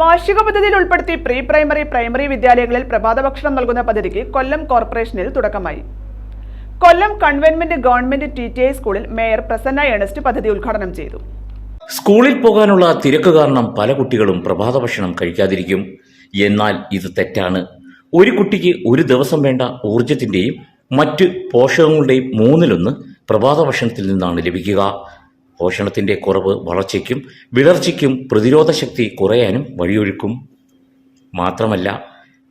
വാർഷിക പദ്ധതിയിൽ ഉൾപ്പെടുത്തി പ്രീ പ്രൈമറി പ്രൈമറി വിദ്യാലയങ്ങളിൽ പ്രഭാത ഭക്ഷണം നൽകുന്ന പദ്ധതിക്ക് കൊല്ലം കോർപ്പറേഷനിൽ തുടക്കമായി. കൊല്ലം കൺവെൻമെന്റ് ഗവൺമെന്റ് ടി ടി ഐ സ്കൂളിൽ മേയർ പ്രസന്ന ഏണസ്റ്റ് പദ്ധതി ഉദ്ഘാടനം ചെയ്തു. സ്കൂളിൽ പോകാനുള്ള തിരക്ക് കാരണം പല കുട്ടികളും പ്രഭാത ഭക്ഷണം കഴിക്കാതിരിക്കും. എന്നാൽ ഇത് തെറ്റാണ്. ഒരു കുട്ടിക്ക് ഒരു ദിവസം വേണ്ട ഊർജത്തിന്റെയും മറ്റ് പോഷകങ്ങളുടെയും മൂന്നിലൊന്ന് പ്രഭാത ഭക്ഷണത്തിൽ നിന്നാണ് ലഭിക്കുക. പോഷണത്തിന്റെ കുറവ് വളർച്ചയ്ക്കും വിളർച്ചയ്ക്കും പ്രതിരോധശക്തി കുറയാനും വഴിയൊഴുക്കും മാത്രമല്ല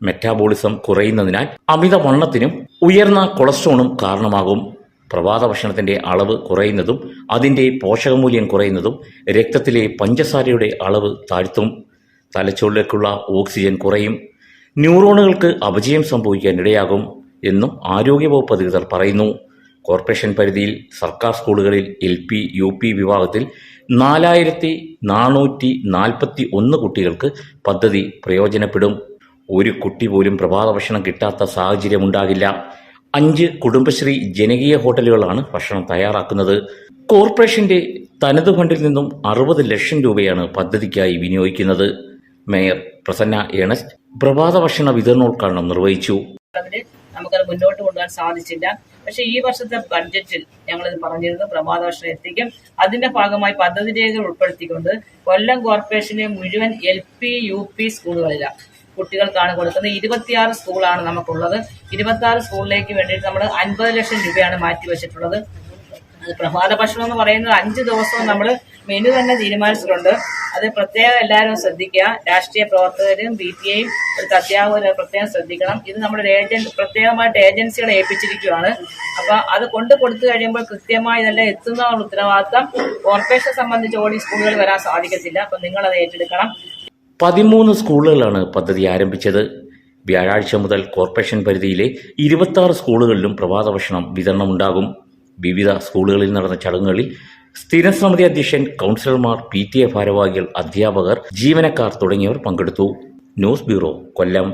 മെറ്റാബോളിസം കുറയുന്നതിനാൽ അമിതവണ്ണത്തിനും ഉയർന്ന കൊളസ്ട്രോളും കാരണമാകും. പ്രഭാത ഭക്ഷണത്തിന്റെ അളവ് കുറയുന്നതും അതിന്റെ പോഷകമൂല്യം കുറയുന്നതും രക്തത്തിലെ പഞ്ചസാരയുടെ അളവ് താഴ്ത്തും. തലച്ചോറിലേക്കുള്ള ഓക്സിജൻ കുറയും. ന്യൂറോണുകൾക്ക് അപജയം സംഭവിക്കാൻ ഇടയാകും എന്നും ആരോഗ്യവകുപ്പ് അധികൃതർ പറയുന്നു. കോർപ്പറേഷൻ പരിധിയിൽ സർക്കാർ സ്കൂളുകളിൽ എൽ പി യു പി വിഭാഗത്തിൽ നാലായിരത്തി നാനൂറ്റി നാൽപ്പത്തി ഒന്ന് കുട്ടികൾക്ക് പദ്ധതി പ്രയോജനപ്പെടും. ഒരു കുട്ടി പോലും പ്രഭാത ഭക്ഷണം കിട്ടാത്ത സാഹചര്യമുണ്ടാകില്ല. അഞ്ച് കുടുംബശ്രീ ജനകീയ ഹോട്ടലുകളാണ് ഭക്ഷണം തയ്യാറാക്കുന്നത്. കോർപ്പറേഷന്റെ തനത് ഫണ്ടിൽ നിന്നും അറുപത് ലക്ഷം രൂപയാണ് പദ്ധതിക്കായി വിനിയോഗിക്കുന്നത്. മേയർ പ്രസന്ന ഏണസ്റ്റ് പ്രഭാത ഭക്ഷണ വിതരണോദ്ഘാടനം നിർവഹിച്ചു. നമുക്കത് മുന്നോട്ട് കൊണ്ടുപോകാൻ സാധിച്ചില്ല. പക്ഷെ ഈ വർഷത്തെ ബഡ്ജറ്റിൽ ഞങ്ങളിത് പറഞ്ഞിരുന്നു പ്രഭാത ഭക്ഷണം എത്തിക്കും. അതിന്റെ ഭാഗമായി പദ്ധതി രേഖകൾ ഉൾപ്പെടുത്തിക്കൊണ്ട് കൊല്ലം കോർപ്പറേഷനെ മുഴുവൻ എൽ പി യു പി സ്കൂളുകളിലാണ് കുട്ടികൾക്കാണ് കൊടുക്കുന്നത്. ഇരുപത്തിയാറ് സ്കൂളാണ് നമുക്കുള്ളത്. ഇരുപത്തി ആറ് സ്കൂളിലേക്ക് വേണ്ടിയിട്ട് നമ്മൾ അൻപത് ലക്ഷം രൂപയാണ് മാറ്റി വെച്ചിട്ടുള്ളത് പ്രഭാത ഭക്ഷണം എന്ന് പറയുന്നത് അഞ്ച് ദിവസവും നമ്മൾ മെനു തന്നെ തീരുമാനിച്ചിട്ടുണ്ട്. അത് പ്രത്യേകം എല്ലാവരും ശ്രദ്ധിക്കുക. രാഷ്ട്രീയ പ്രവർത്തകരും ബി പി ഐയും ഇവിടുത്തെ അധ്യാപകരും പ്രത്യേകം ശ്രദ്ധിക്കണം. ഇത് നമ്മുടെ ഏജന്റ് പ്രത്യേകമായിട്ട് ഏജൻസികളെ ഏൽപ്പിച്ചിരിക്കുകയാണ്. അപ്പൊ അത് കൊണ്ട് കൊടുത്തു കഴിയുമ്പോൾ കൃത്യമായി ഇതെല്ലാം എത്തുന്ന ഉത്തരവാദിത്തം. കോർപ്പറേഷനെ സംബന്ധിച്ച് ഓടി സ്കൂളുകൾ വരാൻ സാധിക്കത്തില്ല. അപ്പൊ നിങ്ങൾ അത് ഏറ്റെടുക്കണം. പതിമൂന്ന് സ്കൂളുകളാണ് പദ്ധതി ആരംഭിച്ചത്. വ്യാഴാഴ്ച മുതൽ കോർപ്പറേഷൻ പരിധിയിലെ ഇരുപത്തി സ്കൂളുകളിലും പ്രഭാത ഭക്ഷണം വിതരണമുണ്ടാകും. വിവിധ സ്കൂളുകളിൽ നടന്ന ചടങ്ങുകളിൽ സ്ഥിരം സമിതി അധ്യക്ഷൻ കൗൺസിലർമാർ പി ടി എ ഭാരവാഹികൾ അധ്യാപകർ ജീവനക്കാർ തുടങ്ങിയവർ പങ്കെടുത്തു. News bureau Kollam.